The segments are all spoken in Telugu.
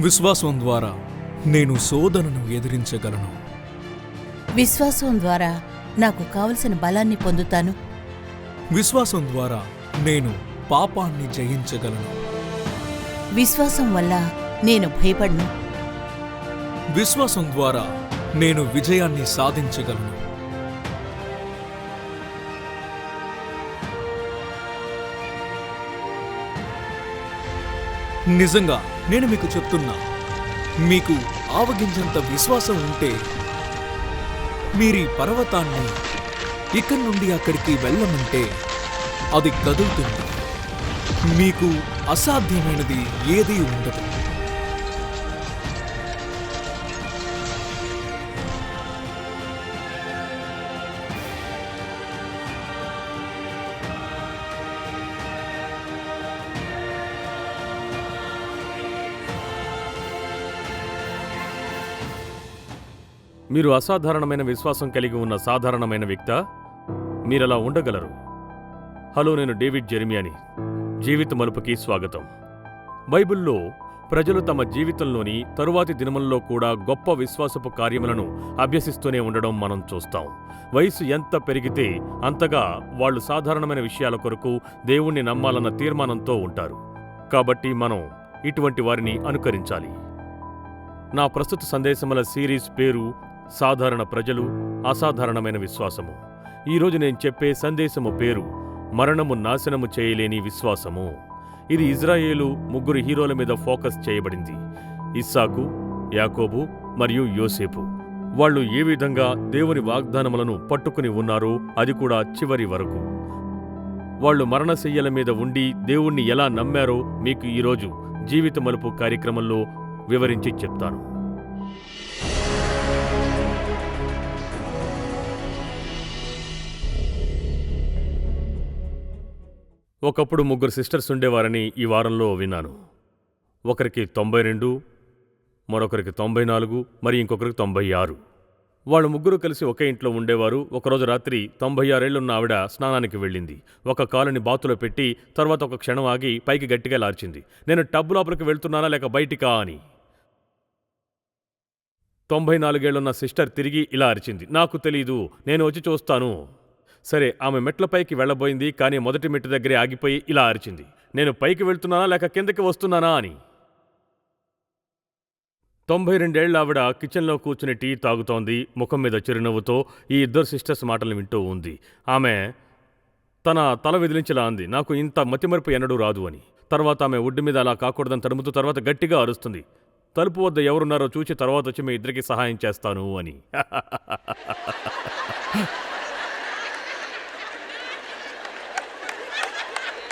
విశ్వాసం ద్వారా నేను శోధనను ఎదిరించగలను. విశ్వాసం ద్వారా నాకు కావలసిన బలాన్ని పొందుతాను. విశ్వాసం ద్వారా నేను పాపాన్ని జయించగలను. విశ్వాసం వల్ల నేను భయపడను. విశ్వాసం ద్వారా నేను విజయాన్ని సాధించగలను. నిజంగా నేను మీకు చెప్తున్నా. మీకు ఆవగించంత విశ్వాసం ఉంటే మీరీ పర్వతాన్ని ఇక్కడి నుండి అక్కడికి వెళ్ళమంటే అది కదులుతుంది. మీకు అసాధ్యమైనది ఏదీ ఉండదు. మీరు అసాధారణమైన విశ్వాసం కలిగి ఉన్న సాధారణమైన వ్యక్త? మీరలా ఉండగలరు. హలో నేను డేవిడ్ జెర్మియాని. జీవిత మలుపుకి స్వాగతం. బైబిల్లో ప్రజలు తమ జీవితంలోని తరువాతి దినములలో కూడా గొప్ప విశ్వాసపు కార్యములను అభ్యసిస్తూనే ఉండడం మనం చూస్తాం. వయసు ఎంత పెరిగితే అంతగా వాళ్ళు సాధారణమైన విషయాల కొరకు దేవుణ్ణి నమ్మాలన్న తీర్మానంతో ఉంటారు. కాబట్టి మనం ఇటువంటి వారిని అనుకరించాలి. నా ప్రస్తుత సందేశముల సిరీస్ పేరు సాధారణ ప్రజలు అసాధారణమైన విశ్వాసము. ఈరోజు నేను చెప్పే సందేశము పేరు మరణము నాశనము చేయలేని విశ్వాసము. ఇది ఇజ్రాయేలు ముగ్గురు హీరోల మీద ఫోకస్ చేయబడింది. ఇస్సాకు యాకోబు మరియు యోసేపు. వాళ్ళు ఏ విధంగా దేవుని వాగ్దానములను పట్టుకుని ఉన్నారో అది కూడా చివరి వరకు. వాళ్ళు మరణశయ్యల మీద ఉండి దేవుణ్ణి ఎలా నమ్మారో మీకు ఈరోజు జీవిత మలుపు కార్యక్రమంలో వివరించి చెప్తాను. ఒకప్పుడు ముగ్గురు సిస్టర్స్ ఉండేవారని ఈ వారంలో విన్నాను. ఒకరికి తొంభై రెండు మరొకరికి తొంభై నాలుగు మరి ఇంకొకరికి తొంభై ఆరు. వాళ్ళు ముగ్గురు కలిసి ఒకే ఇంట్లో ఉండేవారు. ఒకరోజు రాత్రి తొంభై ఆరేళ్ళున్న ఆవిడ స్నానానికి వెళ్ళింది. ఒక కాలుని బాతులో పెట్టి తర్వాత ఒక క్షణం ఆగి పైకి గట్టిగా లార్చింది. నేను టబ్బు లోపలికి వెళ్తున్నానా లేక బయటికా? అని. తొంభై నాలుగేళ్ళున్న సిస్టర్ తిరిగి ఇలా అరిచింది. నాకు తెలీదు. నేను వచ్చి చూస్తాను. సరే ఆమె మెట్లపైకి వెళ్ళబోయింది కానీ మొదటి మెట్టు దగ్గరే ఆగిపోయి ఇలా అరిచింది. నేను పైకి వెళ్తున్నానా లేక కిందకి వస్తున్నానా అని. తొంభై రెండేళ్ళ ఆవిడ కిచెన్లో కూర్చుని టీ తాగుతోంది ముఖం మీద చిరునవ్వుతో ఈ ఇద్దరు సిస్టర్స్ మాటలు వింటూ ఉంది. ఆమె తన తల విదిలించేలా అంది నాకు ఇంత మతిమరుపు ఎన్నడూ రాదు అని. తర్వాత ఆమె ఒడ్డు మీద అలా కాకూడదని తడుముతూ తర్వాత గట్టిగా అరుస్తుంది తలుపు వద్ద ఎవరున్నారో చూచి తర్వాత వచ్చి మీ ఇద్దరికి సహాయం చేస్తాను అని.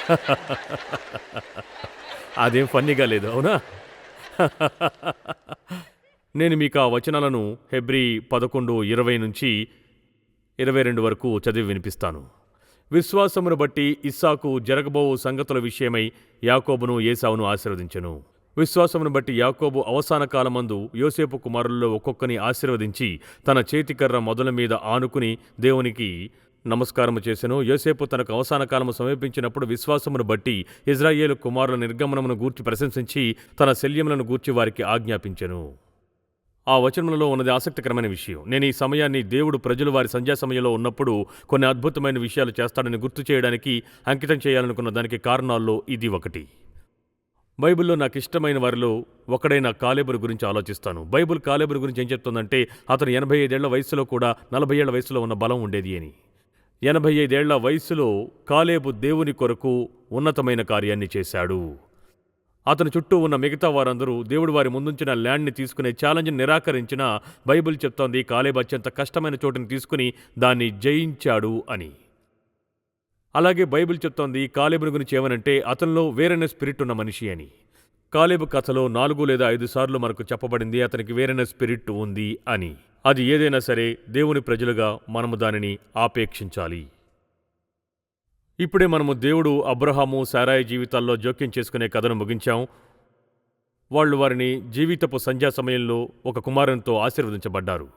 అదేం ఫన్నీగా లేదు అవునా? నేను మీకు ఆ వచనాలను ఫిబ్రి పదకొండు ఇరవై నుంచి ఇరవై రెండు వరకు చదివి వినిపిస్తాను. విశ్వాసమును బట్టి ఇస్సాకు జరగబోవు సంగతుల విషయమై యాకోబును ఏసావును ఆశీర్వదించెను. విశ్వాసమును బట్టి యాకోబు అవసాన కాలమందు యోసేపు కుమారుల్లో ఒక్కొక్కని ఆశీర్వదించి తన చేతికర్ర మొదల మీద ఆనుకుని దేవునికి నమస్కారము చేసెను. యోసేపు తనకు అవసాన కాలము సమీపించినప్పుడు విశ్వాసమును బట్టి ఇజ్రాయేలు కుమారుల నిర్గమనమును గూర్చి ప్రశంసించి తన శల్యములను గూర్చి వారికి ఆజ్ఞాపించెను. ఆ వచనములలో ఉన్నది ఆసక్తికరమైన విషయం. నేను ఈ సమయాన్ని దేవుడు ప్రజలు వారి సంధ్యా సమయంలో ఉన్నప్పుడు కొన్ని అద్భుతమైన విషయాలు చేస్తాడని గుర్తు చేయడానికి అంకితం చేయాలనుకున్న దానికి కారణాల్లో ఇది ఒకటి. బైబిల్లో నాకు ఇష్టమైన వారిలో ఒకడైన కాలేబురు గురించి ఆలోచిస్తాను. బైబిల్ కాలేబురు గురించి ఏం చెప్తుందంటే అతను ఎనభై ఐదేళ్ళ వయసులో కూడా నలభై ఏళ్ళ వయసులో ఉన్న బలం ఉండేది అని. ఎనభై ఐదేళ్ళ వయస్సులో కాలేబు దేవుని కొరకు ఉన్నతమైన కార్యాన్ని చేశాడు. అతని చుట్టూ ఉన్న మిగతా వారందరూ దేవుడు వారి ముందుంచిన ల్యాండ్ని తీసుకునే ఛాలెంజ్ని నిరాకరించిన బైబిల్ చెప్తోంది కాలేబ్ అత్యంత కష్టమైన చోటుని తీసుకుని దాన్ని జయించాడు అని. అలాగే బైబిల్ చెప్తోంది కాలేబుని గురించి ఏమనంటే అతనిలో వేరైన స్పిరిట్ ఉన్న మనిషి అని. కాలేబు కథలో నాలుగు లేదా ఐదు సార్లు మనకు చెప్పబడింది అతనికి వేరైన స్పిరిట్ ఉంది అని. అది ఏదైనా సరే దేవుని ప్రజలుగా మనము దానిని ఆపేక్షించాలి. ఇప్పుడే మనము దేవుడు అబ్రహాము సారాయి జీవితాల్లో జోక్యం చేసుకునే కథను ముగించాం. వాళ్ళు వారిని జీవితపు సంధ్యా సమయంలో ఒక కుమారునితో ఆశీర్వదించబడ్డారు.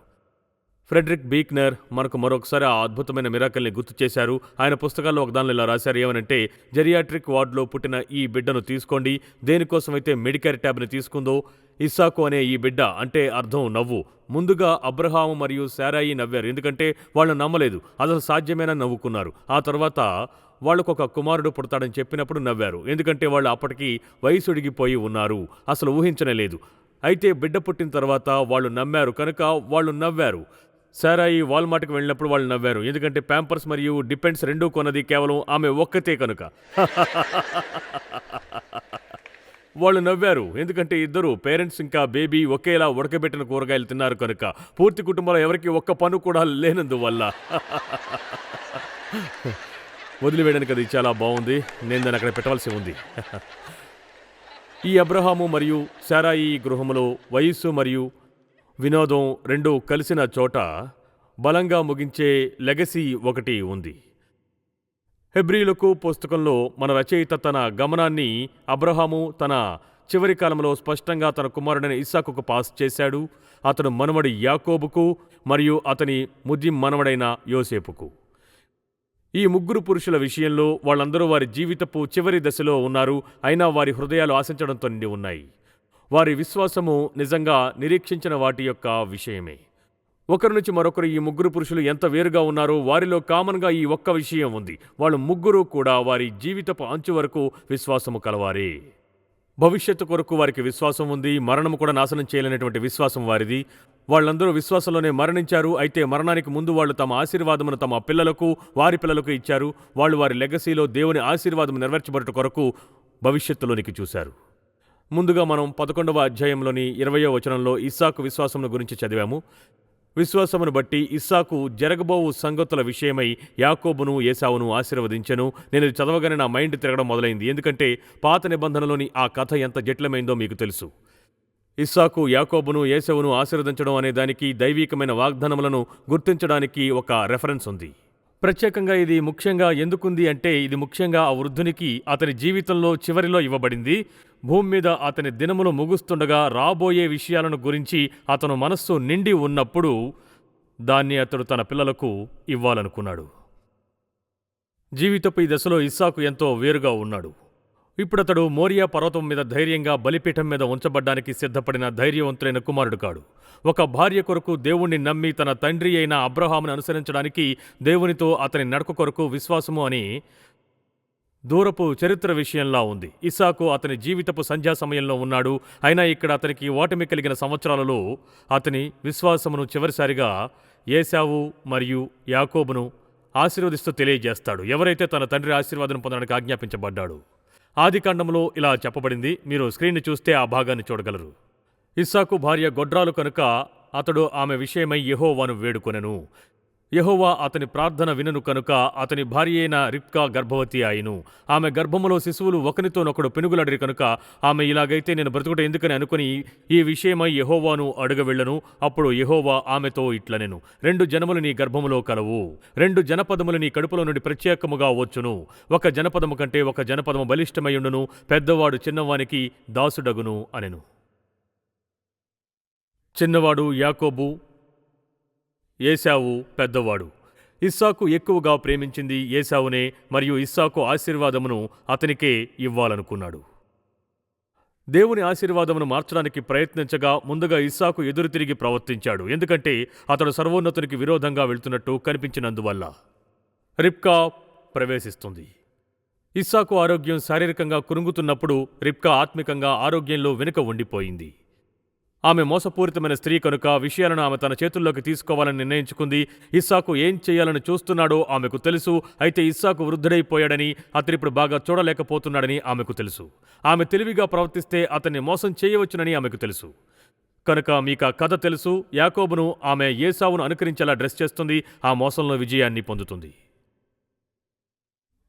ఫ్రెడరిక్ బీక్నర్ మనకు మరొకసారి ఆ అద్భుతమైన మిరాకల్ని గుర్తు చేశారు. ఆయన పుస్తకాల్లో ఒకదానిలో ఇలా రాశారు ఏమనంటే జెరియాట్రిక్ వార్డులో పుట్టిన ఈ బిడ్డను తీసుకోండి. దేనికోసమైతే మెడికేర్ ట్యాబ్ని తీసుకుందో ఇస్సాకు అనే ఈ బిడ్డ అంటే అర్థం నవ్వు. ముందుగా అబ్రహాము మరియు శారాయి నవ్వారు. ఎందుకంటే వాళ్ళు నమ్మలేదు. అసలు సాధ్యమేనా నవ్వుకున్నారు. ఆ తర్వాత వాళ్ళకు ఒక కుమారుడు పుడతాడని చెప్పినప్పుడు నవ్వారు. ఎందుకంటే వాళ్ళు అప్పటికి వయసుడిగిపోయి ఉన్నారు. అసలు ఊహించనేలేదు అయితే బిడ్డ పుట్టిన తర్వాత వాళ్ళు నమ్మారు. కనుక వాళ్ళు నవ్వారు. సారాయి వాల్మార్ట్కి వెళ్ళినప్పుడు వాళ్ళు నవ్వారు. ఎందుకంటే ప్యాంపర్స్ మరియు డిపెండ్స్ రెండూ కొన్నది కేవలం ఆమె ఒక్కతే కనుక. వాళ్ళు నవ్వారు. ఎందుకంటే ఇద్దరు పేరెంట్స్ ఇంకా బేబీ ఒకేలా ఉడకబెట్టిన కూరగాయలు తిన్నారు కనుక పూర్తి కుటుంబంలో ఎవరికి ఒక్క పను కూడా లేనందువల్ల. వదిలివేయడానికి అది చాలా బాగుంది. నేను దాన్ని అక్కడ పెట్టవలసి ఉంది. ఈ అబ్రహాము మరియు శారాయి గృహములో వయస్సు మరియు వినోదం రెండు కలిసిన చోట బలంగా ముగించే లెగసీ ఒకటి ఉంది. హెబ్రిలకు పుస్తకంలో మన రచయిత తన గమనాన్ని అబ్రహాము తన చివరి కాలంలో స్పష్టంగా తన కుమారుడైన ఇస్సాకుకు పాస్ చేశాడు. అతను మనవడి యాకోబుకు మరియు అతని ముద్ది మనవడైన యోసేపుకు. ఈ ముగ్గురు పురుషుల విషయంలో వాళ్ళందరూ వారి జీవితపు చివరి దశలో ఉన్నారు. అయినా వారి హృదయాలు ఆశించడంతో నిండి ఉన్నాయి. వారి విశ్వాసము నిజంగా నిరీక్షించిన వాటి యొక్క విషయమే. ఒకరి నుంచి మరొకరు ఈ ముగ్గురు పురుషులు ఎంత వేరుగా ఉన్నారో వారిలో కామన్గా ఈ ఒక్క విషయం ఉంది. వాళ్ళు ముగ్గురు కూడా వారి జీవితపు అంచు వరకు విశ్వాసము కలవారే. భవిష్యత్తు కొరకు వారికి విశ్వాసం ఉంది. మరణం కూడా నాశనం చేయలేనటువంటి విశ్వాసం వారిది. వాళ్ళందరూ విశ్వాసంలోనే మరణించారు. అయితే మరణానికి ముందు వాళ్ళు తమ ఆశీర్వాదమును తమ పిల్లలకు వారి పిల్లలకు ఇచ్చారు. వాళ్ళు వారి లెగసీలో దేవుని ఆశీర్వాదం నెరవేర్చబడట కొరకు భవిష్యత్తులోనికి చూశారు. ముందుగా మనం పదకొండవ అధ్యాయంలోని ఇరవయో వచనంలో ఇస్సాకు విశ్వాసం గురించి చదివాము. విశ్వాసమును బట్టి ఇస్సాకు జరగబోవు సంగతుల విషయమై యాకోబును ఏసావును ఆశీర్వదించెను. నేను చదవగానే నా మైండ్ తిరగడం మొదలైంది. ఎందుకంటే పాత నిబంధనలోని ఆ కథ ఎంత జటిలమైందో మీకు తెలుసు. ఇస్సాకు యాకోబును ఏసవును ఆశీర్వదించడం అనే దానికి దైవీకమైన వాగ్దానములను గుర్తించడానికి ఒక రెఫరెన్స్ ఉంది. ప్రత్యేకంగా ఇది ముఖ్యంగా ఎందుకుంది అంటే ఇది ముఖ్యంగా ఆ వృద్ధునికి అతని జీవితంలో చివరిలో ఇవ్వబడింది. భూమి మీద అతని దినములు ముగుస్తుండగా రాబోయే విషయాలను గురించి అతను మనస్సు నిండి ఉన్నప్పుడు దాన్ని అతడు తన పిల్లలకు ఇవ్వాలనుకున్నాడు. జీవితపు ఈ దశలో ఇస్సాకు ఎంతో వేరుగా ఉన్నాడు. ఇప్పుడు అతడు మోరియా పర్వతం మీద ధైర్యంగా బలిపీఠం మీద ఉంచబడ్డానికి సిద్ధపడిన ధైర్యవంతులైన కుమారుడు కాడు. ఒక భార్య కొరకు దేవుణ్ణి నమ్మి తన తండ్రి అయిన అబ్రహామును అనుసరించడానికి దేవునితో అతని నడక కొరకు విశ్వాసము అని దూరపు చరిత్ర విషయంలా ఉంది. ఇసాకు అతని జీవితపు సంధ్యా సమయంలో ఉన్నాడు. అయినా ఇక్కడ అతనికి ఓటమి కలిగిన సంవత్సరాలలో అతని విశ్వాసమును చివరిసారిగా ఏశావు మరియు యాకోబును ఆశీర్వదిస్తూ తెలియజేస్తాడు. ఎవరైతే తన తండ్రి ఆశీర్వాదం పొందడానికి ఆజ్ఞాపించబడ్డాడు ఆదికాండంలో ఇలా చెప్పబడింది. మీరు స్క్రీన్ చూస్తే ఆ భాగాన్ని చూడగలరు. ఇస్సాకు భార్య గొడ్రాలు కనుక అతడు ఆమె విషయమై యహోవాను వేడుకొనెను. యెహోవా అతని ప్రార్థన వినను కనుక అతని భార్య అయిన రిప్కా గర్భవతి అయిను ఆమె గర్భములో శిశువులు ఒకనితోనొకడు పెనుగులాడిరి కనుక ఆమె ఇలాగైతే నేను బ్రతుకుట ఎందుకని అనుకుని ఈ విషయమై యహోవాను అడుగవెళ్ళను. అప్పుడు యహోవా ఆమెతో ఇట్లనెను రెండు జనములు నీ గర్భములో కలవు. రెండు జనపదములు నీ కడుపులో నుండి ప్రత్యేకముగా వచ్చును. ఒక జనపదము కంటే ఒక జనపదము బలిష్టమయ్యుండును పెద్దవాడు చిన్నవానికి దాసుడగును అనెను. చిన్నవాడు యాకోబు ఏశావు పెద్దవాడు. ఇస్సాకు ఎక్కువగా ప్రేమించింది ఏశావునే మరియు ఇస్సాకు ఆశీర్వాదమును అతనికే ఇవ్వాలనుకున్నాడు. దేవుని ఆశీర్వాదమును మార్చడానికి ప్రయత్నించగా ముందుగా ఇస్సాకు ఎదురు తిరిగి ప్రవర్తించాడు. ఎందుకంటే అతడు సర్వోన్నతునికి విరోధంగా వెళ్తున్నట్టు కనిపించినందువల్ల రిప్కా ప్రవేశిస్తుంది. ఇస్సాకు ఆరోగ్యం శారీరకంగా కురుంగుతున్నప్పుడు రిప్కా ఆత్మికంగా ఆరోగ్యంలో వెనుక ఉండిపోయింది. ఆమె మోసపూరితమైన స్త్రీ కనుక విషయాలను ఆమె తన చేతుల్లోకి తీసుకోవాలని నిర్ణయించుకుంది. ఇస్సాకు ఏం చేయాలని చూస్తున్నాడో ఆమెకు తెలుసు. అయితే ఇస్సాకు వృద్ధుడైపోయాడని అతనిప్పుడు బాగా చూడలేకపోతున్నాడని ఆమెకు తెలుసు. ఆమె తెలివిగా ప్రవర్తిస్తే అతన్ని మోసం చేయవచ్చునని ఆమెకు తెలుసు. కనుక మీకు ఆ కథ తెలుసు. యాకోబును ఆమె ఏసావును అనుకరించేలా డ్రెస్ చేస్తుంది. ఆ మోసంలో విజయాన్ని పొందుతుంది.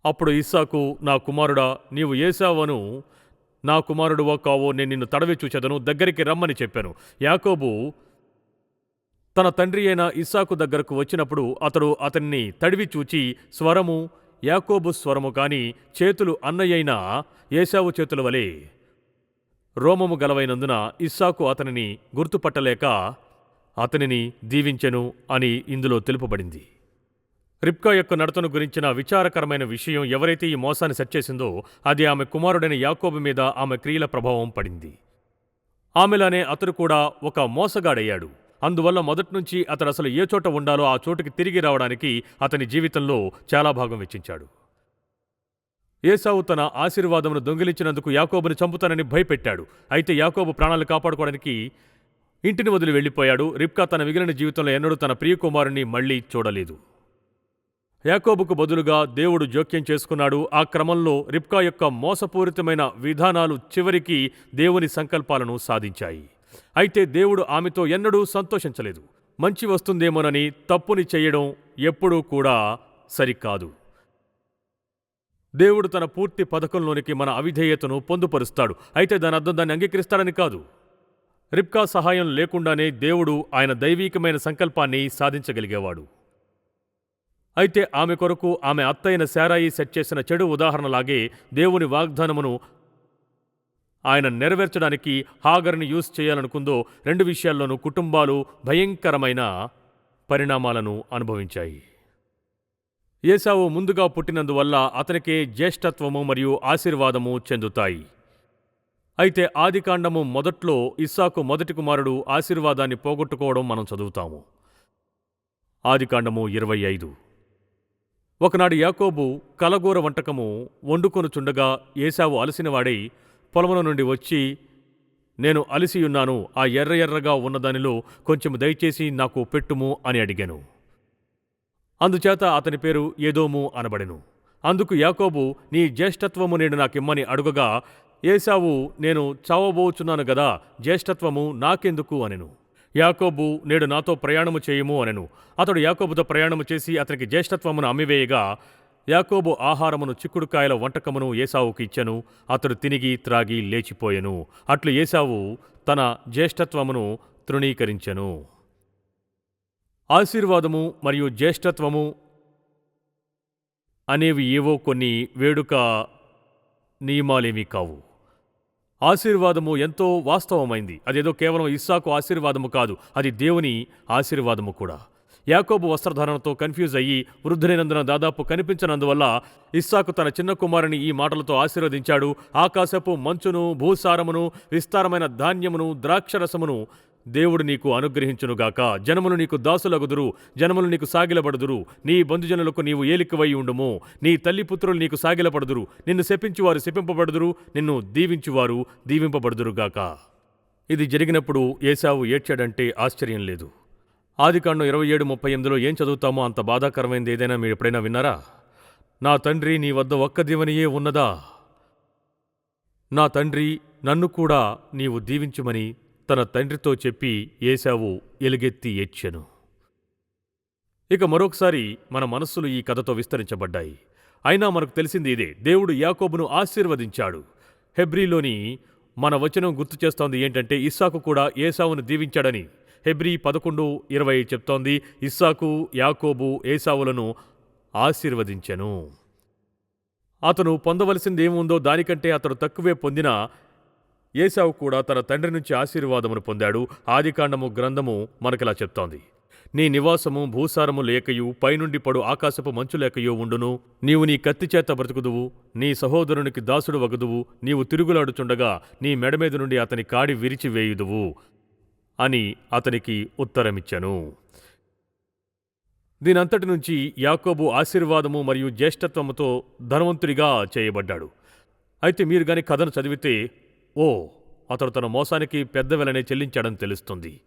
అప్పుడు ఇస్సాకు నా కుమారుడా నీవు ఏసావను నా కుమారుడువో కావో నేను నిన్ను తడవి చూచెదను దగ్గరికి రమ్మని చెప్పాను. యాకోబు తన తండ్రి అయిన ఇస్సాకు దగ్గరకు వచ్చినప్పుడు అతడు అతన్ని తడివి చూచి స్వరము యాకోబు స్వరము కాని చేతులు అన్నయ్యైన ఏశావు చేతుల వలె రోమము గలవైనందున ఇస్సాకు అతనిని గుర్తుపట్టలేక అతనిని దీవించెను అని ఇందులో తెలుపబడింది. రిప్కా యొక్క నడతను గురించిన విచారకరమైన విషయం ఎవరైతే ఈ మోసాన్ని సెట్ చేసిందో అది ఆమె కుమారుడైన యాకోబు మీద ఆమె క్రియల ప్రభావం పడింది. ఆమెలానే అతడు కూడా ఒక మోసగాడయ్యాడు. అందువల్ల మొదటి నుంచి అతడు అసలు ఏ చోట ఉండాలో ఆ చోటుకి తిరిగి రావడానికి అతని జీవితంలో చాలా భాగం వెచ్చించాడు. ఏసావు తన ఆశీర్వాదమును దొంగిలించినందుకు యాకోబుని చంపుతానని భయపెట్టాడు. అయితే యాకోబు ప్రాణాలు కాపాడుకోవడానికి ఇంటిని వదిలి వెళ్ళిపోయాడు. రిబ్కా తన మిగిలిన జీవితంలో ఎన్నడూ తన ప్రియకుమారుని మళ్ళీ చూడలేదు. యాకోబుకు బదులుగా దేవుడు జోక్యం చేసుకున్నాడు. ఆ క్రమంలో రిబ్కా యొక్క మోసపూరితమైన విధానాలు చివరికి దేవుని సంకల్పాలను సాధించాయి. అయితే దేవుడు ఆమెతో ఎన్నడూ సంతోషించలేదు. మంచి వస్తుందేమోనని తప్పుని చేయడం ఎప్పుడూ కూడా సరికాదు. దేవుడు తన పూర్తి పథకంలోనికి మన అవిధేయతను పొందుపరుస్తాడు. అయితే దాని అర్థం దాన్ని అంగీకరిస్తాడని కాదు. రిబ్కా సహాయం లేకుండానే దేవుడు ఆయన దైవీకమైన సంకల్పాన్ని సాధించగలిగేవాడు. అయితే ఆమె కొరకు ఆమె అత్తైన శారాయి సెట్ చేసిన చెడు ఉదాహరణలాగే దేవుని వాగ్దానమును ఆయన నెరవేర్చడానికి హాగర్ని యూస్ చేయాలనుకుందో రెండు విషయాల్లోనూ కుటుంబాలు భయంకరమైన పరిణామాలను అనుభవించాయి. ఏసావు ముందుగా పుట్టినందువల్ల అతనికే జ్యేష్ఠత్వము మరియు ఆశీర్వాదము చెందుతాయి. అయితే ఆదికాండము మొదట్లో ఇస్సాకు మొదటి కుమారుడు ఆశీర్వాదాన్ని పోగొట్టుకోవడం మనం చదువుతాము. ఆదికాండము ఇరవై ఐదు. ఒకనాడు యాకోబు కలగూర వంటకము వండుకొనుచుండగా ఏసావు అలసినవాడై పొలముల నుండి వచ్చి నేను అలిసియున్నాను ఆ ఎర్ర ఎర్రగా ఉన్నదానిలో కొంచెం దయచేసి నాకు పెట్టుము అని అడిగాను. అందుచేత అతని పేరు ఏదోము అనబడెను. అందుకు యాకోబు నీ జ్యేష్ఠత్వము నేను నాకిమ్మని అడుగగా ఏసావు నేను చావబోచున్నాను గదా జ్యేష్ఠత్వము నాకెందుకు అనెను. యాకోబు నేడు నాతో ప్రయాణము చేయము అనెను. అతడు యాకోబుతో ప్రయాణము చేసి అతనికి జ్యేష్ఠత్వమును అమ్మివేయగా యాకోబు ఆహారమును చిక్కుడుకాయల వంటకమును ఏసావుకి ఇచ్చెను. అతడు తినిగి త్రాగి లేచిపోయెను. అట్లు ఏసావు తన జ్యేష్ఠత్వమును తృణీకరించెను. ఆశీర్వాదము మరియు జ్యేష్ఠత్వము అనేవి ఏవో కొన్ని వేడుక నియమాలేమీ కావు. ఆశీర్వాదము ఎంతో వాస్తవమైంది. అదేదో కేవలం ఇస్సాకు ఆశీర్వాదము కాదు అది దేవుని ఆశీర్వాదము కూడా. యాకోబు వస్త్రధారణతో కన్ఫ్యూజ్ అయ్యి వృద్ధులైనందున దాదాపు కనిపించనందువల్ల ఇస్సాకు తన చిన్న కుమారుని ఈ మాటలతో ఆశీర్వదించాడు. ఆకాశపు మంచును భూసారమును విస్తారమైన ధాన్యమును ద్రాక్షరసమును దేవుడు నీకు అనుగ్రహించునుగాక జనములు నీకు దాసులగుదురు జనములు నీకు సాగిలబడుదురు నీ బంధుజనులకు నీవు ఏలికవై ఉండుము. నీ తల్లి పుత్రులు నీకు సాగిలపడుదురు. నిన్ను శపించువారు శపింపబడుదురు. నిన్ను దీవించువారు దీవింపబడుదురుగాక ఇది జరిగినప్పుడు ఏసావు ఏడ్చాడంటే ఆశ్చర్యం లేదు. ఆదికాండం ఇరవై ఏడు ముప్పై ఎనిమిదిలో ఏం చదువుతామో అంత బాధాకరమైనది ఏదైనా మీరు ఎప్పుడైనా విన్నారా? నా తండ్రి నీ వద్ద ఒక్క దీవనియే ఉన్నదా? నా తండ్రి నన్ను కూడా నీవు దీవించుమని తన తండ్రితో చెప్పి ఏశావు ఎలుగెత్తి ఏడ్చెను. ఇక మరొకసారి మన మనస్సులు ఈ కథతో విస్తరించబడ్డాయి. అయినా మనకు తెలిసింది ఇదే దేవుడు యాకోబును ఆశీర్వదించాడు. హెబ్రీలోని మన వచనం గుర్తు చేస్తోంది ఏంటంటే ఇస్సాకు కూడా ఏసావును దీవించాడని హెబ్రీ పదకొండు ఇరవై చెప్తోంది. ఇస్సాకు యాకోబు ఏసావులను ఆశీర్వదించెను. అతను పొందవలసింది ఏముందో దానికంటే అతడు తక్కువే పొందినా ఏసావు కూడా తన తండ్రి నుంచి ఆశీర్వాదమును పొందాడు. ఆదికాండము గ్రంథము మనకిలా చెప్తోంది. నీ నివాసము భూసారము లేకయు పైనుండి పడు ఆకాశపు మంచు లేకయో ఉండును. నీవు నీ కత్తి చేత బ్రతుకుదువు నీ సహోదరునికి దాసుడు వగదువు నీవు తిరుగులాడుచుండగా నీ మెడమీద నుండి అతని కాడి విరిచివేయుదువు అని అతనికి ఉత్తరమిచ్చెను. దీనంతటి నుంచి యాకోబు ఆశీర్వాదము మరియు జ్యేష్ఠత్వముతో ధనవంతుడిగా చేయబడ్డాడు. అయితే మీరు గాని కథను చదివితే ఓ అతడు తన మోసానికి పెద్ద వెలనే చెల్లించాడని తెలుస్తుంది.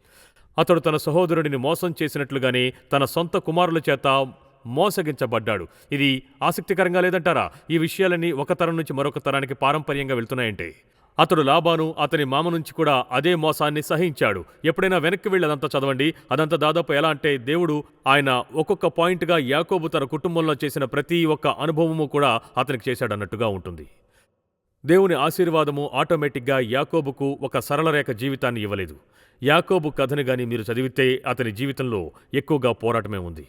అతడు తన సహోదరుడిని మోసం చేసినట్లుగానే తన సొంత కుమారుల చేత మోసగించబడ్డాడు. ఇది ఆసక్తికరంగా లేదంటారా? ఈ విషయాలన్నీ ఒక తరం నుంచి మరొక తరానికి పారంపర్యంగా వెళ్తున్నాయంటే. అతడు లాభాను అతని మామ నుంచి కూడా అదే మోసాన్ని సహించాడు. ఎప్పుడైనా వెనక్కి వెళ్ళి అదంతా చదవండి. అదంతా దాదాపు ఎలా అంటే దేవుడు ఆయన ఒక్కొక్క పాయింట్గా యాకోబు తన కుటుంబంలో చేసిన ప్రతి ఒక్క అనుభవము కూడా అతనికి చేశాడన్నట్టుగా ఉంటుంది. దేవుని ఆశీర్వాదము ఆటోమేటిక్గా యాకోబుకు ఒక సరళరేఖ జీవితాన్ని ఇవ్వలేదు. యాకోబు కథని గాని మీరు చదివితే అతని జీవితంలో ఎక్కువగా పోరాటమే ఉంది.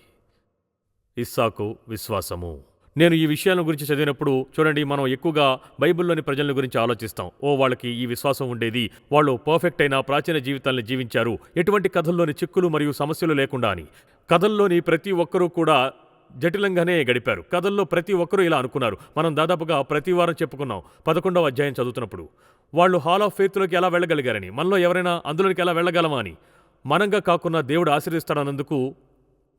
ఇస్సాకు విశ్వాసము. నేను ఈ విషయాల గురించి చదివినప్పుడు చూడండి మనం ఎక్కువగా బైబిల్లోని ప్రజల గురించి ఆలోచిస్తాం. ఓ వాళ్ళకి ఈ విశ్వాసం ఉండేది. వాళ్ళు పర్ఫెక్ట్ అయిన ప్రాచీన జీవితాన్ని జీవించారు. ఎటువంటి కథల్లోని చిక్కులు మరియు సమస్యలు లేకుండా అని. కథల్లోని ప్రతి ఒక్కరూ కూడా జటిలంగానే గడిపారు. కథల్లో ప్రతి ఒక్కరూ ఇలా అనుకున్నారు. మనం దాదాపుగా ప్రతి వారం చెప్పుకున్నాం. పదకొండవ అధ్యాయం చదువుతున్నప్పుడు. వాళ్ళు హాల్ ఆఫ్ ఫెయిత్లోకి ఎలా వెళ్ళగలిగారని మనలో ఎవరైనా అందులోకి ఎలా వెళ్ళగలమా అని. మనంగా కాకుండా దేవుడు ఆశీర్దిస్తాడన్నందుకు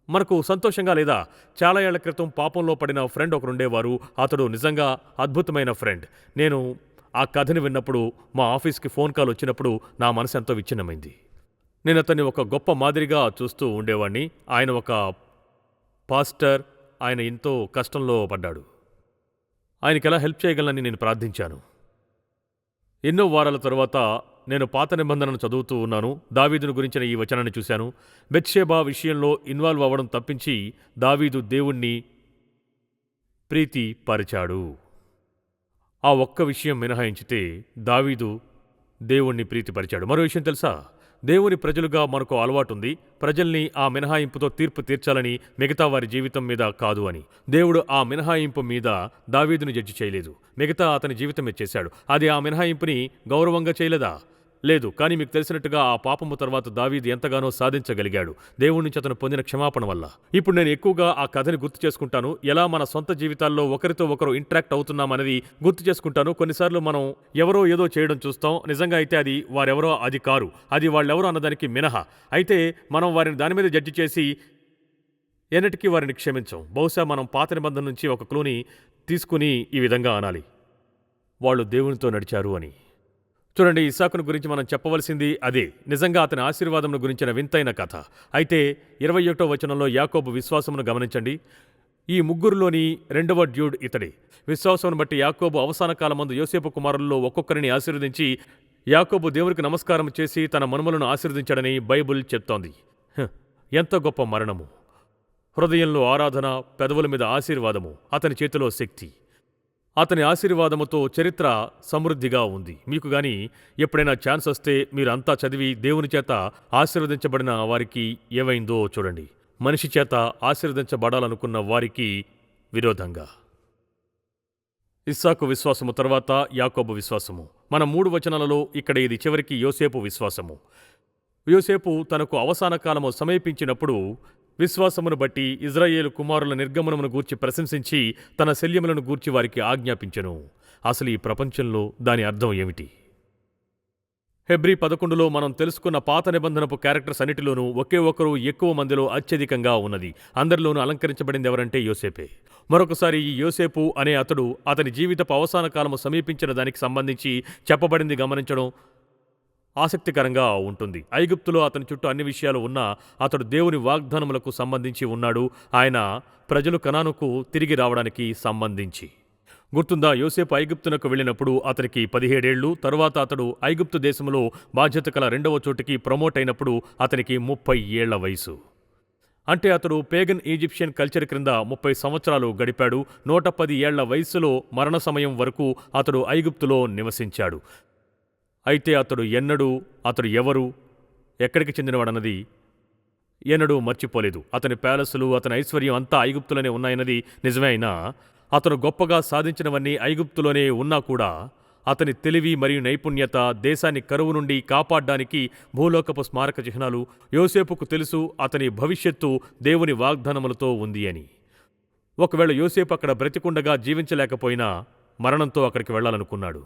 మనకు సంతోషంగా లేదా? చాలా ఏళ్ళ క్రితం పాపంలో పడిన ఫ్రెండ్ ఒకరుండేవారు అతడు నిజంగా అద్భుతమైన ఫ్రెండ్. నేను ఆ కథని విన్నప్పుడు మా ఆఫీస్కి ఫోన్ కాల్ వచ్చినప్పుడు నా మనసు ఎంతో విచ్ఛిన్నమైంది. నేను అతన్ని ఒక గొప్ప మాదిరిగా చూస్తూ ఉండేవాడిని ఆయన ఒక పాస్టర్ ఆయన ఎంతో కష్టంలో పడ్డాడు. ఆయనకి ఎలా హెల్ప్ చేయగలనని నేను ప్రార్థించాను. ఎన్నో వారాల తరువాత నేను పాత నిబంధనను చదువుతూ ఉన్నాను. దావీదును గురించిన ఈ వచనాన్ని చూశాను. బెత్షేబా విషయంలో ఇన్వాల్వ్ అవ్వడం తప్పించి దావీదు దేవుణ్ణి ప్రీతి పరిచాడు ఆ ఒక్క విషయం మినహాయించితే దావీదు దేవుణ్ణి ప్రీతిపరిచాడు. మరో విషయం తెలుసా? దేవుని ప్రజలుగా మనకు అలవాటుంది. ప్రజల్ని ఆ మినహాయింపుతో తీర్పు తీర్చాలని మిగతా వారి జీవితం మీద కాదు అని. దేవుడు ఆ మినహాయింపు మీద దావీదుని జడ్జి చేయలేదు. మిగతా అతని జీవితం ఇచ్చేశాడు అది ఆ మినహాయింపుని గౌరవంగా చేయలేదా? లేదు కానీ మీకు తెలిసినట్టుగా ఆ పాపము తర్వాత దావీదు ఎంతగానో సాధించగలిగాడు. దేవుడి నుంచి అతను పొందిన క్షమాపణ వల్ల. ఇప్పుడు నేను ఎక్కువగా ఆ కథని గుర్తు చేసుకుంటాను. ఎలా మన సొంత జీవితాల్లో ఒకరితో ఒకరు ఇంటరాక్ట్ అవుతున్నామనేది గుర్తు చేసుకుంటాను. కొన్నిసార్లు మనం ఎవరో ఏదో చేయడం చూస్తాం. నిజంగా అయితే అది వారెవరో అది కారు. అది వాళ్ళెవరో అన్నదానికి మినహా. అయితే మనం వారిని దాని మీద జడ్జి చేసి ఎన్నటికీ వారిని క్షమించం. బహుశా మనం పాత నిబంధన నుంచి ఒక క్లూని తీసుకుని ఈ విధంగా అనాలి. వాళ్ళు దేవునితో నడిచారు అని. చూడండి ఇసాకును గురించి మనం చెప్పవలసింది అదే. నిజంగా అతని ఆశీర్వాదమును గురించిన వింతైన కథ. అయితే ఇరవై ఒకటో వచనంలో యాకోబు విశ్వాసమును గమనించండి. ఈ ముగ్గురులోని రెండవ డ్యూడ్ ఇతడే. విశ్వాసమును బట్టి యాకోబు అవసాన కాలమందు యోసేపు కుమారుల్లో ఒక్కొక్కరిని ఆశీర్వదించి యాకోబు దేవునికి నమస్కారం చేసి తన మనుమలను ఆశీర్వదించాడని బైబుల్ చెప్తోంది. ఎంత గొప్ప మరణము. హృదయంలో ఆరాధన పెదవుల మీద ఆశీర్వాదము అతని చేతిలో శక్తి. అతని ఆశీర్వాదముతో చరిత్ర సమృద్ధిగా ఉంది. మీకు గాని ఎప్పుడైనా ఛాన్స్ వస్తే మీరంతా చదివి దేవుని చేత ఆశీర్వదించబడిన వారికి ఏవైందో చూడండి. మనిషి చేత ఆశీర్వదించబడాలనుకున్న వారికి విరోధంగా. ఇస్సాకు విశ్వాసము తర్వాత యాకోబు విశ్వాసము. మన మూడు వచనాలలో ఇక్కడ ఇది చివరికి యోసేపు విశ్వాసము. యోసేపు తనకు అవసాన కాలము సమీపించినప్పుడు విశ్వాసమును బట్టి ఇజ్రాయేలు కుమారుల నిర్గమనమును గూర్చి ప్రశంసించి తన శల్యములను గూర్చి వారికి ఆజ్ఞాపించెను. అసలు ఈ ప్రపంచంలో దాని అర్థం ఏమిటి? హెబ్రి పదకొండులో మనం తెలుసుకున్న పాత నిబంధనపు క్యారెక్టర్స్ అన్నిటిలోనూ ఒకే ఒకరు ఎక్కువ మందిలో అత్యధికంగా ఉన్నది. అందరిలోనూ అలంకరించబడింది ఎవరంటే యోసేపే. మరొకసారి ఈ యోసేపు అనే అతడు అతని జీవితపు అవసాన కాలము సమీపించిన దానికి సంబంధించి చెప్పబడింది గమనించడం ఆసక్తికరంగా ఉంటుంది. ఐగుప్తులో అతని చుట్టూ అన్ని విషయాలు ఉన్నా అతడు దేవుని వాగ్దానములకు సంబంధించి ఉన్నాడు. ఆయన ప్రజలు కనానుకు తిరిగి రావడానికి సంబంధించి. గుర్తుందా? యోసేపు ఐగుప్తునకు వెళ్ళినప్పుడు అతనికి పదిహేడేళ్ళు తరువాత అతడు ఐగుప్తు దేశంలో బాధ్యత కల రెండవ చోటికి ప్రమోట్ అయినప్పుడు అతనికి ముప్పై ఏళ్ళ వయసు. అంటే అతడు పేగన్ ఈజిప్షియన్ కల్చర్ క్రింద ముప్పై సంవత్సరాలు గడిపాడు. నూట పది ఏళ్ళ వయస్సులో మరణ సమయం వరకు అతడు ఐగుప్తులో నివసించాడు. అయితే అతడు ఎన్నడూ అతడు ఎవరు ఎక్కడికి చెందినవాడన్నది ఎన్నడూ మర్చిపోలేదు. అతని ప్యాలెస్లు అతని ఐశ్వర్యం అంతా ఐగుప్తులోనే ఉన్నాయన్నది నిజమే అయినా అతను గొప్పగా సాధించినవన్నీ ఐగుప్తులోనే ఉన్నా కూడా అతని తెలివి మరియు నైపుణ్యత దేశాన్ని కరువు నుండి కాపాడ్డానికి భూలోకపు స్మారక చిహ్నాలు యోసేపుకు తెలుసు అతని భవిష్యత్తు దేవుని వాగ్దానములతో ఉంది అని. ఒకవేళ యోసేపు అక్కడ బ్రతికుండగా జీవించలేకపోయినా మరణంతో అక్కడికి వెళ్ళాలనుకున్నాడు.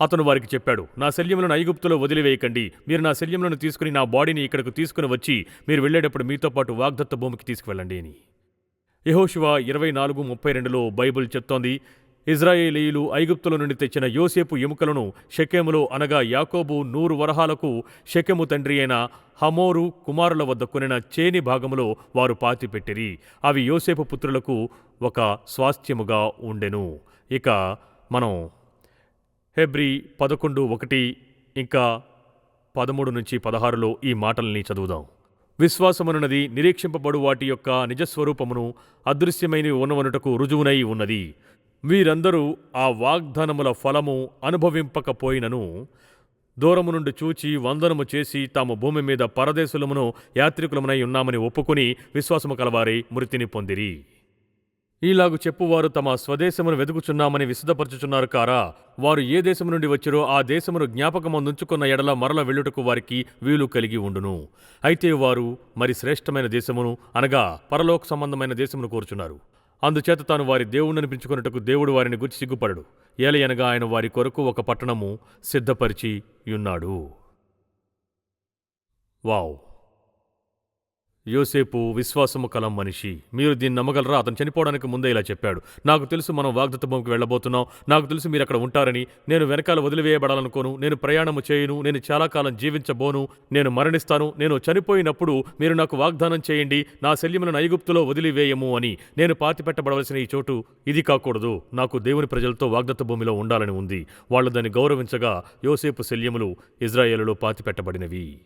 అతను వారికి చెప్పాడు నా శల్యములను ఐగుప్తులో వదిలివేయకండి. మీరు నా శల్యములను తీసుకుని నా బాడీని ఇక్కడకు తీసుకుని వచ్చి మీరు వెళ్ళేటప్పుడు మీతో పాటు వాగ్దత్త భూమికి తీసుకువెళ్ళండి అని. యహోశివ ఇరవై నాలుగు ముప్పై రెండులో బైబిల్ చెప్తోంది ఇజ్రాయేలీయులు ఐగుప్తుల నుండి తెచ్చిన యోసేపు ఎముకలను షెకెములో అనగా యాకోబు నూరు వరహాలకు షకెము తండ్రి అయిన హమోరు కుమారుల వద్ద కొనిన చేని భాగములో వారు పాతిపెట్టిరి అవి యోసేపు పుత్రులకు ఒక స్వాస్థ్యముగా ఉండెను. ఇక మనం హెబ్రి పదకొండు ఒకటి ఇంకా పదమూడు నుంచి పదహారులో ఈ మాటల్ని చదువుదాం. విశ్వాసమనున్నది నిరీక్షింపబడు వాటి యొక్క నిజస్వరూపమును అదృశ్యమైనవి ఉన్నవనుటకు రుజువునై ఉన్నది. వీరందరూ ఆ వాగ్దానముల ఫలము అనుభవింపకపోయినను. దూరము నుండి చూచి వందనము చేసి తాము భూమి మీద పరదేశులమును యాత్రికులమునై ఉన్నామని ఒప్పుకుని విశ్వాసము కలవారి మృతిని పొందిరి. ఈలాగు చెప్పువారు తమ స్వదేశమును వెతుకుచున్నామని విశదపరచుచున్నారు కారా. వారు ఏ దేశము నుండి వచ్చిరో ఆ దేశమును జ్ఞాపకమందుంచుకున్న ఎడల మరల వెళ్ళుటకు వారికి వీలు కలిగి ఉండును. అయితే వారు మరి శ్రేష్టమైన దేశమును అనగా పరలోక సంబంధమైన దేశమును కోరుచున్నారు. అందుచేత తాను వారి దేవుణ్ణి అనిపించుకున్నట్టుకు దేవుడు వారిని గుర్చి సిగ్గుపడడు. ఏలయనగా ఆయన వారి కొరకు ఒక పట్టణము సిద్ధపరిచియున్నాడు. వావ్! యోసేపు విశ్వాసము కలం మనిషి. మీరు దీన్ని నమ్మగలరా? అతను చనిపోవడానికి ముందే ఇలా చెప్పాడు. నాకు తెలుసు మనం వాగ్దత్త భూమికి వెళ్ళబోతున్నాం. నాకు తెలుసు మీరు అక్కడ ఉంటారని. నేను వెనకాల వదిలివేయబడాలనుకోను. నేను ప్రయాణము చేయను. నేను చాలా కాలం జీవించబోను. నేను మరణిస్తాను. నేను చనిపోయినప్పుడు మీరు నాకు వాగ్దానం చేయండి. నా శల్యములను ఐగుప్తులో వదిలివేయము అని. నేను పాతిపెట్టబడవలసిన ఈ చోటు ఇది కాకూడదు. నాకు దేవుని ప్రజలతో వాగ్దత్త భూమిలో ఉండాలని ఉంది. వాళ్ళు దాన్ని గౌరవించగా యోసేపు శల్యములు ఇజ్రాయేలులో పాతిపెట్టబడినవి.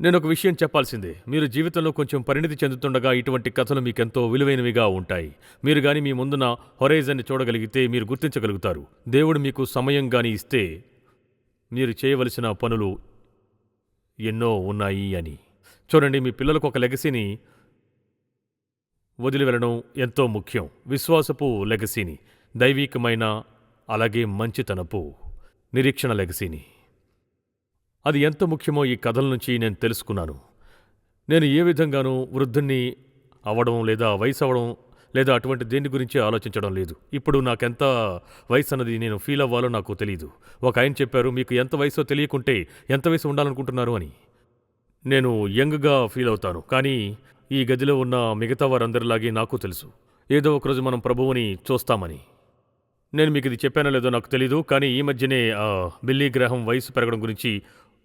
నేను ఒక విషయం చెప్పాల్సిందే. మీరు జీవితంలో కొంచెం పరిణితి చెందుతుండగా ఇటువంటి కథలు మీకెంతో విలువైనవిగా ఉంటాయి. మీరు గాని మీ ముందున హొరైజన్ని చూడగలిగితే మీరు గుర్తించగలుగుతారు. దేవుడు మీకు సమయం గాని ఇస్తే మీరు చేయవలసిన పనులు ఎన్నో ఉన్నాయి అని. చూడండి మీ పిల్లలకు ఒక లెగసీని వదిలి వెళ్ళడం ఎంతో ముఖ్యం. విశ్వాసపు లెగసీని దైవికమైన అలాగే మంచితనపు నిరీక్షణ లెగసీని. అది ఎంత ముఖ్యమో ఈ కథల నుంచి నేను తెలుసుకున్నాను. నేను ఏ విధంగానూ వృద్ధుణ్ణి అవ్వడం లేదా వయసు అవ్వడం లేదా అటువంటి దేని గురించి ఆలోచించడం లేదు. ఇప్పుడు నాకెంత వయసు అన్నది నేను ఫీల్ అవ్వాలో నాకు తెలియదు ఒక ఆయన చెప్పారు మీకు ఎంత వయసో తెలియకుంటే ఎంత వయసు ఉండాలనుకుంటున్నారు? అని. నేను యంగ్గా ఫీల్ అవుతాను కానీ ఈ గదిలో ఉన్న మిగతా వారందరిలాగే నాకు తెలుసు. ఏదో ఒకరోజు మనం ప్రభువుని చూస్తామని. నేను మీకు ఇది చెప్పానో లేదో నాకు తెలీదు కానీ ఈ మధ్యనే బిల్లీ గ్రహం వయసు పెరగడం గురించి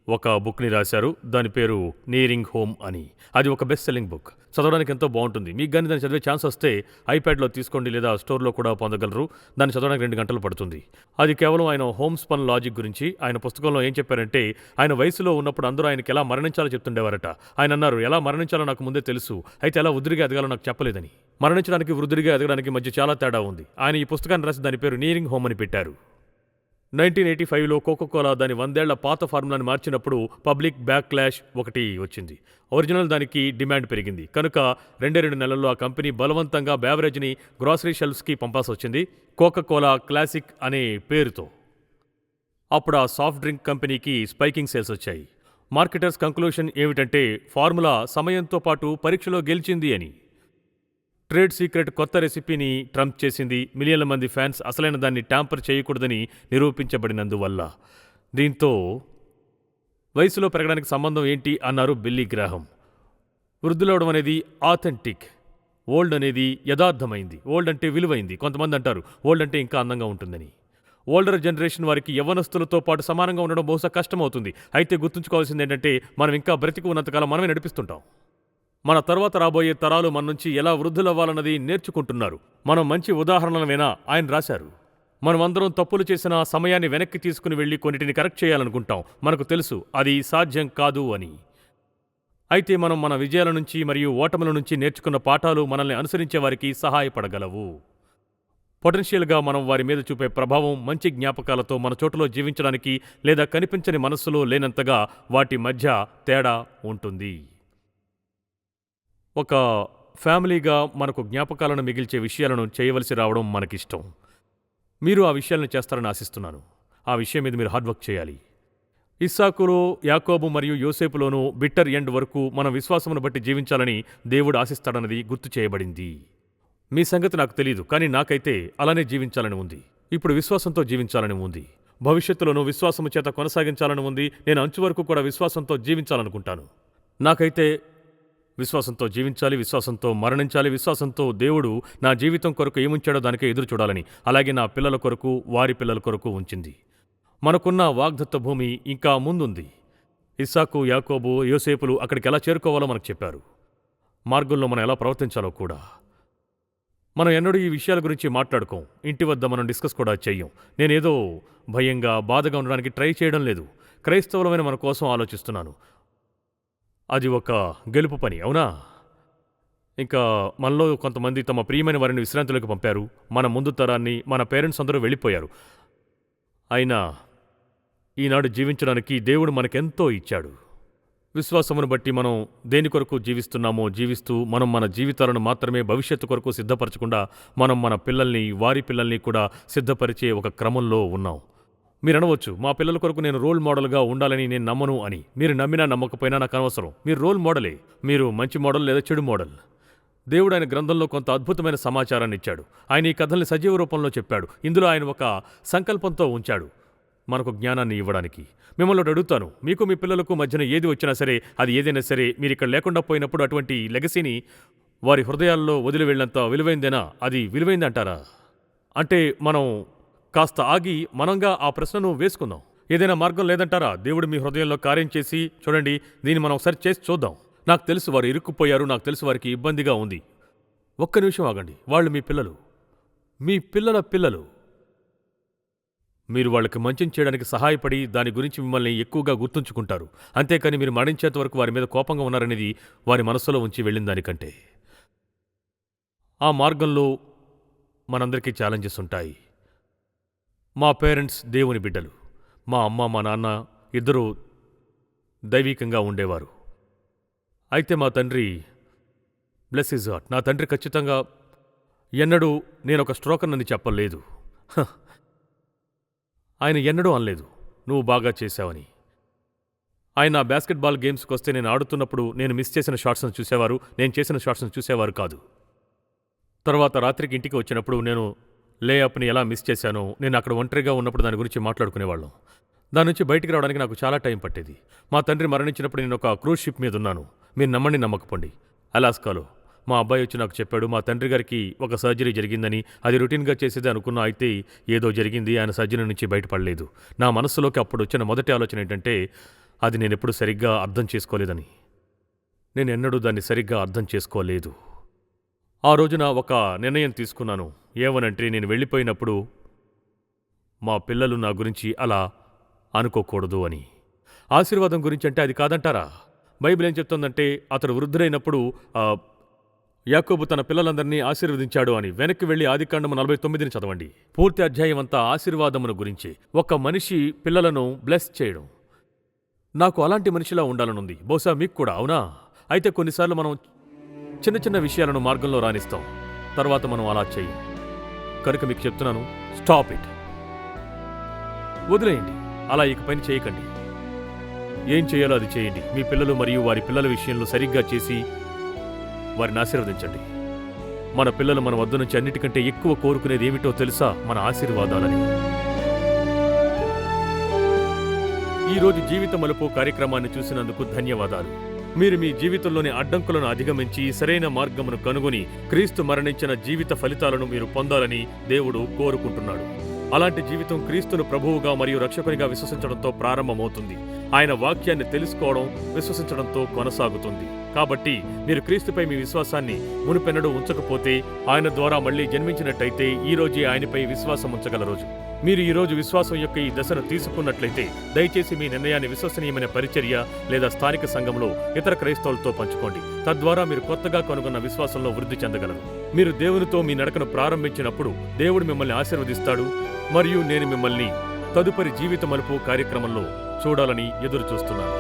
ఒక బుక్ని రాశారు. దాని పేరు నీరింగ్ హోమ్ అని. అది ఒక బెస్ట్ సెల్లింగ్ బుక్. చదవడానికి ఎంతో బాగుంటుంది. మీకు కానీ దాన్ని చదివే ఛాన్స్ వస్తే ఐప్యాడ్లో తీసుకోండి లేదా స్టోర్లో కూడా పొందగలరు. దాన్ని చదవడానికి రెండు గంటలు పడుతుంది. అది కేవలం ఆయన హోమ్ స్పన్ లాజిక్ గురించి ఆయన పుస్తకంలో ఏం చెప్పారంటే ఆయన వయసులో ఉన్నప్పుడు అందరూ ఆయనకి ఎలా మరణించాలో చెప్తుండేవారట. ఆయన అన్నారు ఎలా మరణించాలో నాకు ముందే తెలుసు. అయితే ఎలా వృద్ధిగా ఎదగాలో నాకు చెప్పలేదని. మరణించడానికి వృద్ధుడిగా ఎదగడానికి మధ్య చాలా తేడా ఉంది. ఆయన ఈ పుస్తకాన్ని రాసి దాని పేరు నీరింగ్ హోమ్ అని పెట్టారు. నైన్టీన్ ఎయిటీ ఫైవ్లో కోకోకోలా దాని వందేళ్ళ పాత ఫార్ములాని మార్చినప్పుడు పబ్లిక్ బ్యాక్ క్లాష్ ఒకటి వచ్చింది. ఒరిజినల్ దానికి డిమాండ్ పెరిగింది. కనుక రెండే రెండు నెలల్లో ఆ కంపెనీ బలవంతంగా బ్యావరేజ్ని గ్రాసరీ షెల్ఫ్స్కి పంపాల్సి వచ్చింది కోకోకోలా క్లాసిక్ అనే పేరుతో. అప్పుడు ఆ సాఫ్ట్ డ్రింక్ కంపెనీకి స్పైకింగ్ సేల్స్ వచ్చాయి. మార్కెటర్స్ కంక్లూషన్ ఏమిటంటే ఫార్ములా సమయంతో పాటు పరీక్షలో గెలిచింది అని. ట్రేడ్ సీక్రెట్ కొత్త రెసిపీని ట్రంప్ చేసింది. మిలియన్ల మంది ఫ్యాన్స్ అసలైన దాన్ని ట్యాంపర్ చేయకూడదని నిరూపించబడినందువల్ల. దీంతో వయసులో పెరగడానికి సంబంధం ఏంటి అన్నారు బిల్లీ గ్రాహం. వృద్ధులవడం అనేది ఆథెంటిక్. ఓల్డ్ అనేది యథార్థమైంది. ఓల్డ్ అంటే విలువైంది. కొంతమంది అంటారు ఓల్డ్ అంటే ఇంకా అందంగా ఉంటుందని. ఓల్డర్ జనరేషన్ వారికి యవ్వనస్తులతో పాటు సమానంగా ఉండడం బహుశా కష్టమవుతుంది. అయితే గుర్తుంచుకోవాల్సింది ఏంటంటే మనం ఇంకా బ్రతికి ఉన్నంతకాలం మనమే నడిపిస్తుంటాం. మన తర్వాత రాబోయే తరాలు మన నుంచి ఎలా వృద్ధులవ్వాలన్నది నేర్చుకుంటున్నారు. మనం మంచి ఉదాహరణలమేనా ఆయన రాశారు. మనమందరం తప్పులు చేసిన సమయాన్ని వెనక్కి తీసుకుని వెళ్ళి కొన్నిటిని కరెక్ట్ చేయాలనుకుంటాం. మనకు తెలుసు అది సాధ్యం కాదు అని. అయితే మనం మన విజయాల నుంచి మరియు ఓటముల నుంచి నేర్చుకున్న పాఠాలు మనల్ని అనుసరించే వారికి సహాయపడగలవు. పొటెన్షియల్గా మనం వారి మీద చూపే ప్రభావం మంచి జ్ఞాపకాలతో మన చోటులో జీవించడానికి లేదా కనిపించని మనస్సులో లేనంతగా వాటి మధ్య తేడా ఉంటుంది. ఒక ఫ్యామిలీగా మనకు జ్ఞాపకాలను మిగిల్చే విషయాలను చేయవలసి రావడం మనకిష్టం. మీరు ఆ విషయాలను చేస్తారని ఆశిస్తున్నాను. ఆ విషయం మీద మీరు హార్డ్ వర్క్ చేయాలి. ఇస్సాకులో యాకోబు మరియు యోసేపులోనూ బిట్టర్ ఎండ్ వరకు మన విశ్వాసమును బట్టి జీవించాలని దేవుడు ఆశిస్తాడన్నది గుర్తు చేయబడింది. మీ సంగతి నాకు తెలియదు కానీ నాకైతే అలానే జీవించాలని ఉంది. ఇప్పుడు విశ్వాసంతో జీవించాలని ఉంది. భవిష్యత్తులోనూ విశ్వాసము చేత కొనసాగించాలని ఉంది. నేను అంచు వరకు కూడా విశ్వాసంతో జీవించాలనుకుంటాను. నాకైతే విశ్వాసంతో జీవించాలి విశ్వాసంతో మరణించాలి విశ్వాసంతో దేవుడు నా జీవితం కొరకు ఏముంచాడో దానికే ఎదురు చూడాలని అలాగే నా పిల్లల కొరకు వారి పిల్లల కొరకు ఉంచింది. మనకున్న వాగ్దత్త భూమి ఇంకా ముందుంది. ఇస్సాకు యాకోబు యోసేపులు అక్కడికి ఎలా చేరుకోవాలో మనకు చెప్పారు. మార్గంలో మనం ఎలా ప్రవర్తించాలో కూడా. మనం ఎన్నడూ ఈ విషయాల గురించి మాట్లాడుకోం. ఇంటి వద్ద మనం డిస్కస్ కూడా చెయ్యం నేనేదో భయంగా బాధగా ఉండడానికి ట్రై చేయడం లేదు. క్రైస్తవులమైన మన కోసం ఆలోచిస్తున్నాను. అది ఒక గెలుపు పని అవునా? ఇంకా మనలో కొంతమంది తమ ప్రియమైన వారిని విశ్రాంతిలోకి పంపారు. మన ముందు తరాన్ని మన పేరెంట్స్ అందరూ వెళ్ళిపోయారు. అయినా ఈనాడు జీవించడానికి దేవుడు మనకెంతో ఇచ్చాడు. విశ్వాసమును బట్టి మనం దేని కొరకు జీవిస్తున్నామో జీవిస్తూ మనం మన జీవితాలను మాత్రమే భవిష్యత్తు కొరకు సిద్ధపరచకుండా మనం మన పిల్లల్ని వారి పిల్లల్ని కూడా సిద్ధపరిచే ఒక క్రమంలో ఉన్నాం. మీరు అనవచ్చు మా పిల్లల కొరకు నేను రోల్ మోడల్గా ఉండాలని నేను నమ్మను అని. మీరు నమ్మినా నమ్మకపోయినా నాకు అనవసరం. మీరు రోల్ మోడలే. మీరు మంచి మోడల్ లేదా చెడు మోడల్? దేవుడు ఆయన గ్రంథంలో కొంత అద్భుతమైన సమాచారాన్ని ఇచ్చాడు. ఆయన ఈ కథల్ని సజీవ రూపంలో చెప్పాడు. ఇందులో ఆయన ఒక సంకల్పంతో ఉంచాడు మనకు జ్ఞానాన్ని ఇవ్వడానికి. మిమ్మల్ని అడుగుతాను. మీకు మీ పిల్లలకు మధ్యన ఏది వచ్చినా సరే అది ఏదైనా సరే మీరు ఇక్కడ లేకుండా పోయినప్పుడు అటువంటి లెగసీని వారి హృదయాల్లో వదిలి వెళ్ళినంత విలువైందేనా? అది విలువైందంటారా? అంటే మనం కాస్త ఆగి మనంగా ఆ ప్రశ్నను వేసుకుందాం. ఏదైనా మార్గం లేదంటారా? దేవుడు మీ హృదయంలో కార్యం చేసి చూడండి దీన్ని మనం ఒకసారి చేసి చూద్దాం. నాకు తెలుసు వారు ఇరుక్కుపోయారు నాకు తెలుసు వారికి ఇబ్బందిగా ఉంది. ఒక్క నిమిషం ఆగండి. వాళ్ళు మీ పిల్లలు. మీ పిల్లల పిల్లలు. మీరు వాళ్ళకి మంచి చేయడానికి సహాయపడి దాని గురించి మిమ్మల్ని ఎక్కువగా గుర్తుంచుకుంటారు. అంతేకాని మీరు మరణించేంత వరకు వారి మీద కోపంగా ఉన్నారనేది వారి మనస్సులో ఉంచి వెళ్ళిన దానికంటే. ఆ మార్గంలో మనందరికీ ఛాలెంజెస్ ఉంటాయి. మా పేరెంట్స్ దేవుని బిడ్డలు. మా అమ్మ మా నాన్న ఇద్దరూ దైవికంగా ఉండేవారు. అయితే మా తండ్రి బ్లెస్ ఇస్ హాట్ నా తండ్రి ఖచ్చితంగా ఎన్నడూ నేను ఒక స్ట్రోకర్ అని చెప్పలేదు. హ. ఆయన ఎన్నడూ అనలేదు. నువ్వు బాగా చేశావని. ఆయన బాస్కెట్బాల్ గేమ్స్కి వస్తే నేను ఆడుతున్నప్పుడు నేను మిస్ చేసిన షాట్స్ను చూసేవారు నేను చేసిన షాట్స్ను చూసేవారు కాదు. తర్వాత రాత్రికి ఇంటికి వచ్చినప్పుడు నేను లేఅప్ని ఎలా మిస్ చేశానో నేను అక్కడ ఒంటరిగా ఉన్నప్పుడు దాని గురించి మాట్లాడుకునేవాళ్ళం. దాని నుంచి బయటికి రావడానికి నాకు చాలా టైం పట్టేది. మా తండ్రి మరణించినప్పుడు నేను ఒక క్రూజ్ షిప్ మీద ఉన్నాను. మీరు నమ్మండి నమ్మకపోండి. అలాస్కాలో. మా అబ్బాయి వచ్చి నాకు చెప్పాడు మా తండ్రి గారికి ఒక సర్జరీ జరిగిందని. అది రొటీన్గా చేసేది అనుకున్నా అయితే ఏదో జరిగింది. ఆయన సర్జరీ నుంచి బయటపడలేదు. నా మనస్సులోకి అప్పుడు వచ్చిన మొదటి ఆలోచన ఏంటంటే అది నేను ఎప్పుడు సరిగ్గా అర్థం చేసుకోలేదని. నేను ఎన్నడూ దాన్ని సరిగ్గా అర్థం చేసుకోలేదు. ఆ రోజున ఒక నిర్ణయం తీసుకున్నాను. ఏమనంటే నేను వెళ్ళిపోయినప్పుడు మా పిల్లలు నా గురించి అలా అనుకోకూడదు అని. ఆశీర్వాదం గురించి అంటే అది కాదంటారా? బైబిల్ ఏం చెప్తుందంటే అతడు వృద్ధుడైనప్పుడు యాకోబు తన పిల్లలందరినీ ఆశీర్వదించాడు అని. వెనక్కి వెళ్ళి ఆదికాండము నలభై తొమ్మిదిని చదవండి. పూర్తి అధ్యాయం అంతా ఆశీర్వాదమును గురించి. ఒక మనిషి పిల్లలను బ్లెస్ చేయడం. నాకు అలాంటి మనిషిలా ఉండాలనుంది. బహుశా మీకు కూడా అవునా? అయితే కొన్నిసార్లు మనం చిన్న చిన్న విషయాలను మార్గంలో రాణిస్తాం. తర్వాత మనం అలా చేయం కనుక మీకు చెప్తున్నాను స్టాప్ ఇట్. వదిలేయండి. అలా ఇక పని చేయకండి. ఏం చేయాలో అది చేయండి. మీ పిల్లలు మరియు వారి పిల్లల విషయంలో సరిగ్గా చేసి వారిని ఆశీర్వదించండి. మన పిల్లలు మన వద్ద నుంచి అన్నిటికంటే ఎక్కువ కోరుకునేది ఏమిటో తెలుసా? మన ఆశీర్వాదాలని. ఈరోజు జీవిత మలుపు కార్యక్రమాన్ని చూసినందుకు ధన్యవాదాలు. మీరు మీ జీవితంలోని అడ్డంకులను అధిగమించి సరైన మార్గమును కనుగొని క్రీస్తు మరణించిన జీవిత ఫలితాలను మీరు పొందాలని దేవుడు కోరుకుంటున్నాడు. అలాంటి జీవితం క్రీస్తును ప్రభువుగా మరియు రక్షకునిగా విశ్వసించడంతో ప్రారంభమవుతుంది. ఆయన వాక్యాన్ని తెలుసుకోవడం విశ్వసించడంతో కొనసాగుతుంది. కాబట్టి మీరు క్రీస్తుపై మీ విశ్వాసాన్ని మునిపెన్నడూ ఉంచకపోతే ఆయన ద్వారా మళ్ళీ జన్మించినట్టయితే ఈ రోజే ఆయనపై విశ్వాసం ఉంచగల రోజు. మీరు ఈరోజు విశ్వాసం యొక్క ఈ దశను తీసుకున్నట్లయితే దయచేసి మీ నిర్ణయాన్ని విశ్వసనీయమైన పరిచర్య లేదా స్థానిక సంఘంలో ఇతర క్రైస్తవులతో పంచుకోండి. తద్వారా మీరు కొత్తగా కనుగొన్న విశ్వాసంలో వృద్ధి చెందగలరు. మీరు దేవునితో మీ నడకను ప్రారంభించినప్పుడు దేవుడు మిమ్మల్ని ఆశీర్వదిస్తాడు మరియు నేను మిమ్మల్ని తదుపరి జీవిత మలుపు కార్యక్రమంలో చూడాలని ఎదురు చూస్తున్నాను